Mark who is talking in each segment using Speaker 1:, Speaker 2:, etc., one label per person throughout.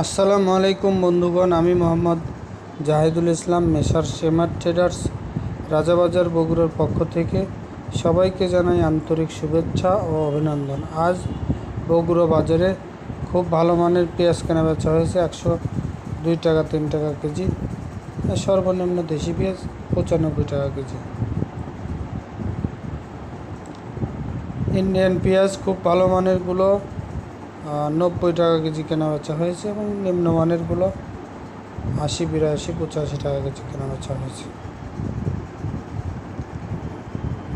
Speaker 1: আসসালামু আলাইকুম বন্ধুগণ, আমি মোহাম্মদ জাহিদুল ইসলাম, মেসার সেমার ট্রেডার্স, রাজাবাজার বগুড়ার পক্ষ থেকে সবাইকে জানাই আন্তরিক শুভেচ্ছা ও অভিনন্দন। আজ বগুড়া বাজারে খুব ভালো মানের পেঁয়াজ কেনা বেচা হয়েছে, একশো দুই টাকা, তিন টাকা কেজি। সর্বনিম্ন দেশি পেঁয়াজ পঁচানব্বই টাকা কেজি। ইন্ডিয়ান পেঁয়াজ খুব ভালো মানেরগুলো নব্বই টাকা কেজি কেনা বেচা হয়েছে এবং নিম্নমানেরগুলো আশি, বিরাশি, পঁচাশি টাকা কেজি কেনা বেচা হয়েছে।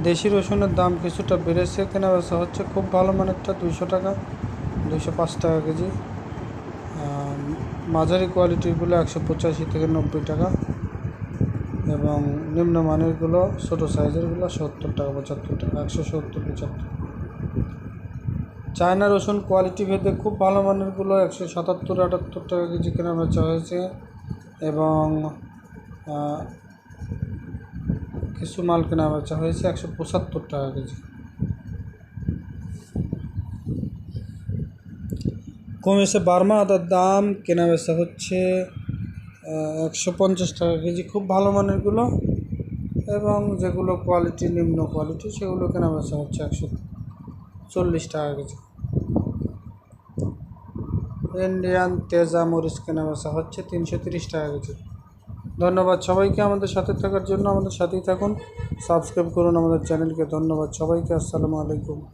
Speaker 1: দেশি রসুনের দাম কিছুটা বেড়েছে, কেনা বেচা হচ্ছে খুব ভালো মানেরটা, দুইশো টাকা, দুইশো পাঁচ টাকা কেজি। মাঝারি কোয়ালিটিগুলো একশো পঁচাশি থেকে নব্বই টাকা এবং নিম্নমানেরগুলো ছোটো সাইজেরগুলো সত্তর টাকা, পঁচাত্তর টাকা, একশো সত্তর, পঁচাত্তর। চায়না রসুন কোয়ালিটি ভেদে খুব ভালো মানেরগুলো একশো সাতাত্তর, আটাত্তর টাকা কেজি কেনা বেচা হয়েছে। এবং কিছু মাল কেনা বেচা হয়েছে একশো পঁচাত্তর টাকা কেজি। কমেছে বার্মা আদার দাম কেনা বেচা হচ্ছে একশো পঞ্চাশ টাকা কেজি, খুব ভালো মানেরগুলো এবং যেগুলো কোয়ালিটি নিম্ন কোয়ালিটি সেগুলো কেনা বেচা হচ্ছে একশো চল্লিশ টাকা কেজি। ইন্ডিয়ান তেজা মরিচ কেনা হচ্ছে তিনশো তিরিশ টাকা কেজি। ধন্যবাদ সবাইকে আমাদের সাথে থাকার জন্য। আমাদের সাথেই থাকুন। সাবস্ক্রাইব করুন আমাদের চ্যানেলকে। ধন্যবাদ সবাইকে। আসসালামু আলাইকুম।